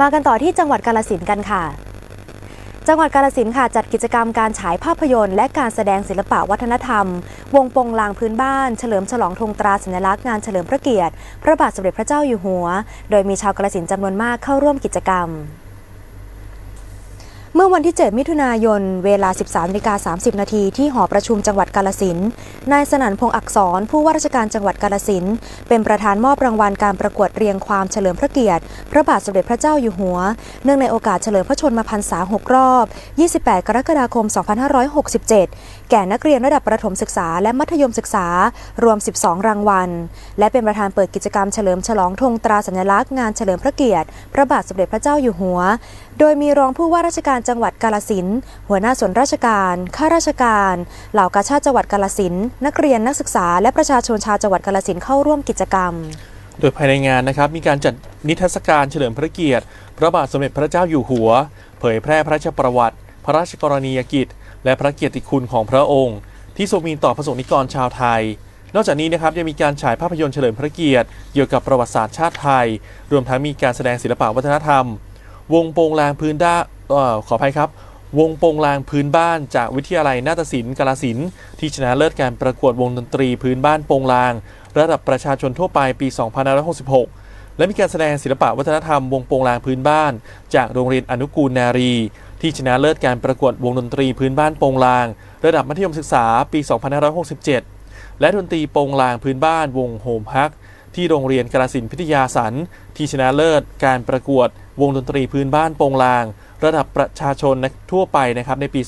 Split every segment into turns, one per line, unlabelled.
มากันต่อที่จังหวัดกาลสินกันค่ะ จังหวัดกาลสินค่ะจัดกิจกรรมการฉายภาพยนตร์ และการแสดงศิลปะวัฒนธรรม วงปงลางพื้นบ้าน เฉลิมฉลองธงตราสัญลักษณ์งานเฉลิมพระเกียรติ พระบาทสมเด็จพระเจ้าอยู่หัว โดยมีชาวกาลสินจำนวนมากเข้าร่วมกิจกรรม เมื่อวันที่ 7 มิถุนายน เวลา 13นกา30 นาทีที่หอประชุมจังหวัดกาลสินนายสนั่นพงษ์อักษร ผู้ว่าราชการจังหวัดกาลสินเป็นประธานมอบรางวัลการประกวดเรียงความเฉลิมพระเกียรติ พระบาทสมเด็จพระเจ้าอยู่หัว เนื่องในโอกาสเฉลิมพระชนมพรรษา 6 รอบ 28 กรกฎาคม 2567 แก่นักเรียนระดับประถมศึกษาและมัธยมศึกษา รวม 12 รางวัล และเป็นประธานเปิดกิจกรรมเฉลิมฉลองธงตราสัญลักษณ์งานเฉลิมพระเกียรติ พระบาทสมเด็จพระเจ้าอยู่หัว โดยมีรองผู้ว่าราชการจังหวัดกาลสินหัวหน้าส่วนราชการ ข้าราชการ เหล่ากาชาติจังหวัดกาลสินนักเรียนนักศึกษา และประชาชนชาวจังหวัดกาลสินเข้าร่วมกิจกรรม
โดยภายในงานนะครับมีการจัดนิทรรศการเฉลิมพระเกียรติ พระบาทสมเด็จพระเจ้าอยู่หัว เผยแพร่พระราชประวัติ พระราชกรณียกิจ และพระเกียรติคุณของพระองค์ ที่ทรงมีต่อพระสงฆ์นิกรชาวไทยนอกจากนี้นะครับยังมีการฉายภาพยนตร์เฉลิมพระเกียรติ เกี่ยวกับประวัติศาสตร์ชาติไทย รวมทั้งมีการแสดงศิลปะวัฒนธรรม วงโปงลางพื้นด้า ขออภัยครับ วงโปงลางพื้นบ้านจากวิทยาลัยนาฏศิลป์กาลสินที่ชนะเลิศการประกวดวงดนตรีพื้นบ้านโปงลาง ระดับประชาชนทั่วไปปี 2566 และมีการแสดงศิลปะวัฒนธรรมวงโปงลางพื้นบ้าน จากโรงเรียนอนุกูลนารี ที่ชนะเลิศการประกวดวงดนตรีพื้นบ้านโปงลาง ระดับมัธยมศึกษาปี 2567 และดนตรีโปงลางพื้นบ้านวงโฮมฮักที่โรงเรียนกาลสินพิทยาสันที่ชนะเลิศการประกวดวงดนตรีพื้นบ้านโปงลาง ระดับประชาชนทั่วไปนะครับในปี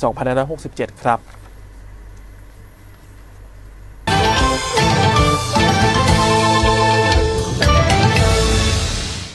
2567 ครับ